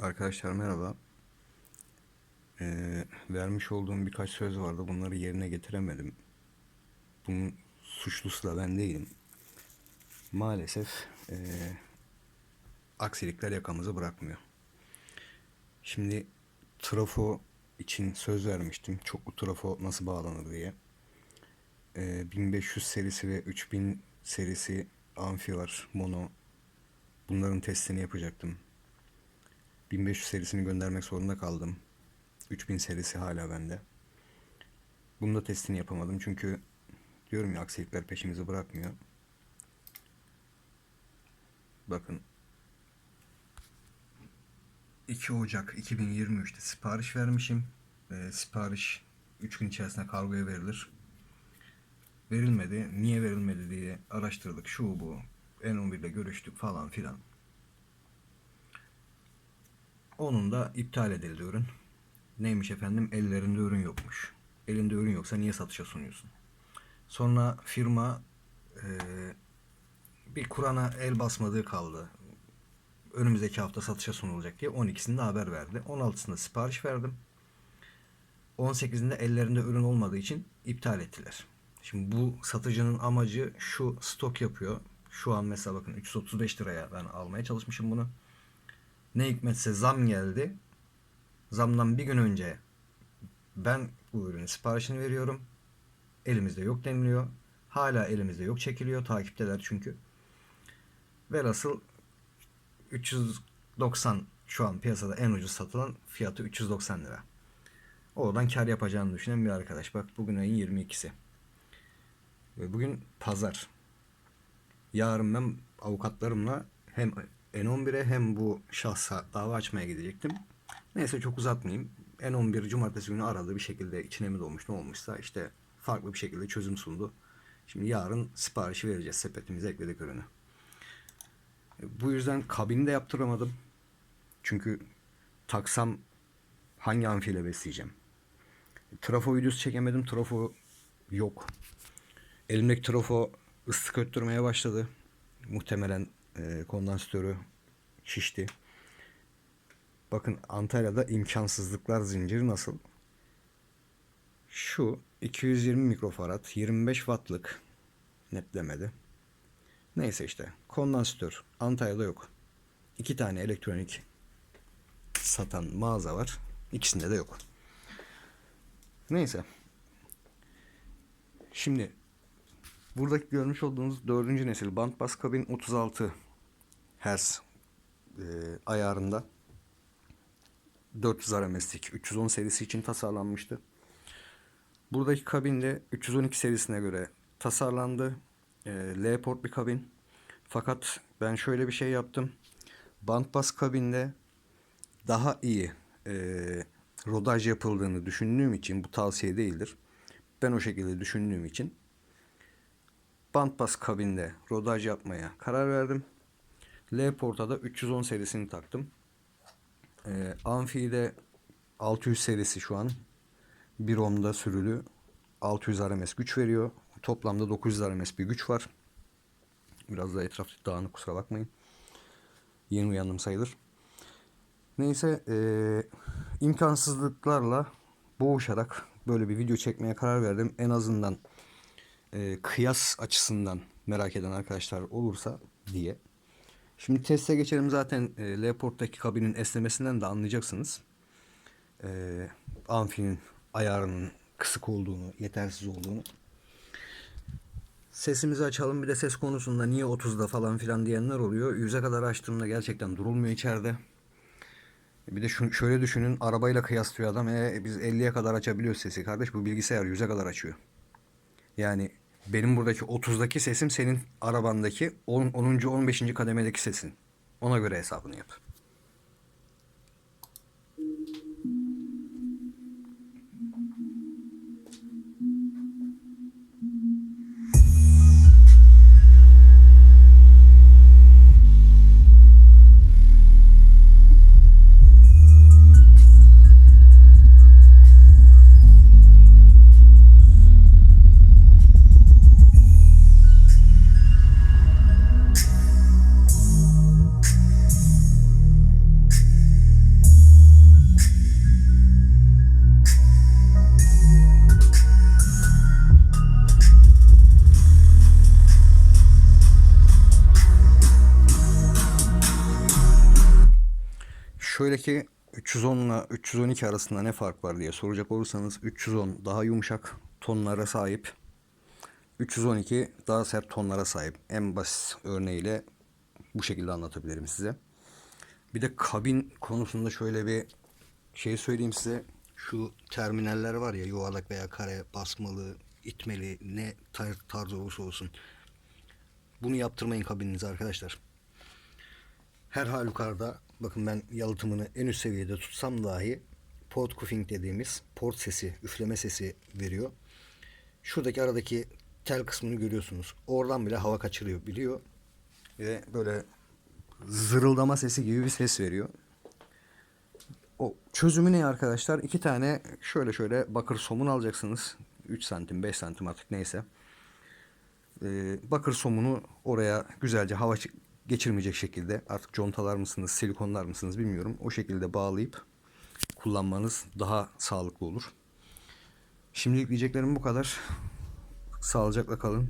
Arkadaşlar merhaba. Ee, vermiş olduğum birkaç söz vardı. Bunları yerine getiremedim. Bunun suçlusu da ben değilim. Maalesef ee, aksilikler yakamızı bırakmıyor. Şimdi trafo için söz vermiştim. Çoklu trafo nasıl bağlanır diye. Ee, 1500 serisi ve 3000 serisi amfi var. Mono. Bunların testini yapacaktım. 1500 serisini göndermek zorunda kaldım. 3000 serisi hala bende. Bunu da testini yapamadım çünkü diyorum ya aksilikler peşimizi bırakmıyor. Bakın 2 Ocak 2023'te sipariş vermişim. Ee, sipariş 3 gün içerisinde kargoya verilir. Verilmedi. Niye verilmedi diye araştırdık. Şu bu. N11 ile görüştük falan filan. Onun da iptal edildi ürün. Neymiş efendim? Ellerinde ürün yokmuş. Elinde ürün yoksa niye satışa sunuyorsun? Sonra firma eee, bir Kur'an'a el basmadığı kaldı. Önümüzdeki hafta satışa sunulacak diye 12'sinde haber verdi. 16'sında sipariş verdim. 18'inde ellerinde ürün olmadığı için iptal ettiler. Şimdi bu satıcının amacı şu stok yapıyor. Şu an mesela bakın 335 liraya ben almaya çalışmışım bunu. Ne hikmetse zam geldi. Zamdan bir gün önce ben bu ürünün siparişini veriyorum. Elimizde yok deniliyor. Hala elimizde yok çekiliyor. Takipteler çünkü. Velhasıl 390 şu an piyasada en ucuz satılan fiyatı 390 lira. Oradan kar yapacağını düşünen bir arkadaş. Bak bugün ayın 22'si. Ve bugün pazar. Yarın ben avukatlarımla hem N11'e hem bu şahsa dava açmaya gidecektim. Neyse çok uzatmayayım. N11 cumartesi günü aradı bir şekilde içine mi dolmuş ne olmuşsa işte farklı bir şekilde çözüm sundu. Şimdi yarın siparişi vereceğiz. Sepetimize ekledik ürünü. E, Bu yüzden kabini de yaptıramadım. Çünkü taksam hangi amfiyle besleyeceğim? Trafo videosu çekemedim. Trafo yok. Elimdeki trafo ıslık öttürmeye başladı. Muhtemelen e, kondansatörü şişti. Bakın Antalya'da imkansızlıklar zinciri nasıl? Şu 220 mikrofarad 25 wattlık netlemedi. Neyse işte kondansatör Antalya'da yok. İki tane elektronik satan mağaza var. İkisinde de yok. Neyse. Şimdi buradaki görmüş olduğunuz dördüncü nesil band bas kabin 36 Hz e, ayarında 400 RMS'lik 310 serisi için tasarlanmıştı. Buradaki kabin de 312 serisine göre tasarlandı. E, L port bir kabin. Fakat ben şöyle bir şey yaptım. Band bas kabinde daha iyi e, rodaj yapıldığını düşündüğüm için bu tavsiye değildir. Ben o şekilde düşündüğüm için band bas kabinde rodaj yapmaya karar verdim. L porta da 310 serisini taktım. Ee, Amfi'de 600 serisi şu an. Bir ohmda sürülü 600 RMS güç veriyor. Toplamda 900 RMS bir güç var. Biraz da etraf dağınık kusura bakmayın. Yeni uyandım sayılır. Neyse eee, imkansızlıklarla boğuşarak böyle bir video çekmeye karar verdim. En azından eee, kıyas açısından merak eden arkadaşlar olursa diye. Şimdi teste geçelim zaten e, Leoport'taki kabinin esnemesinden de anlayacaksınız. E, amfinin ayarının kısık olduğunu, yetersiz olduğunu. Sesimizi açalım bir de ses konusunda niye 30'da falan filan diyenler oluyor. 100'e kadar açtığımda gerçekten durulmuyor içeride. Bir de şunu, şöyle düşünün arabayla kıyaslıyor adam. E, biz 50'ye kadar açabiliyoruz sesi kardeş bu bilgisayar 100'e kadar açıyor. Yani benim buradaki 30'daki sesim senin arabandaki 10. 10. 15. kademedeki sesin. Ona göre hesabını yap. Şöyle ki 310 ile 312 arasında ne fark var diye soracak olursanız 310 daha yumuşak tonlara sahip. 312 daha sert tonlara sahip. En basit örneğiyle bu şekilde anlatabilirim size. Bir de kabin konusunda şöyle bir şey söyleyeyim size. Şu terminaller var ya yuvarlak veya kare, basmalı, itmeli ne tar tarz olursa olsun. Bunu yaptırmayın kabininize arkadaşlar. Her halükarda bakın ben yalıtımını en üst seviyede tutsam dahi port cuffing dediğimiz port sesi, üfleme sesi veriyor. Şuradaki aradaki tel kısmını görüyorsunuz. Oradan bile hava kaçırıyor biliyor. Ve böyle zırıldama sesi gibi bir ses veriyor. O çözümü ne arkadaşlar? İki tane şöyle şöyle bakır somun alacaksınız. 3 santim 5 santim artık neyse. Ee, bakır somunu oraya güzelce hava geçirmeyecek şekilde artık contalar mısınız silikonlar mısınız bilmiyorum. O şekilde bağlayıp kullanmanız daha sağlıklı olur. Şimdilik diyeceklerim bu kadar. Sağlıcakla kalın.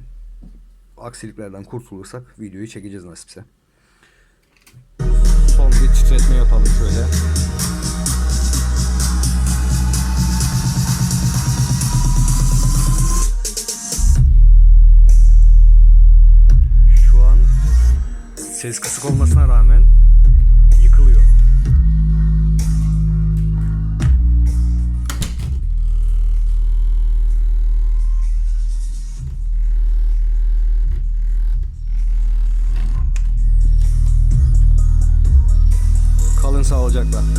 Aksiliklerden kurtulursak videoyu çekeceğiz nasipse. Son bir titretme yapalım şöyle. Ses kısık olmasına rağmen yıkılıyor. Kalın sağlıcakla.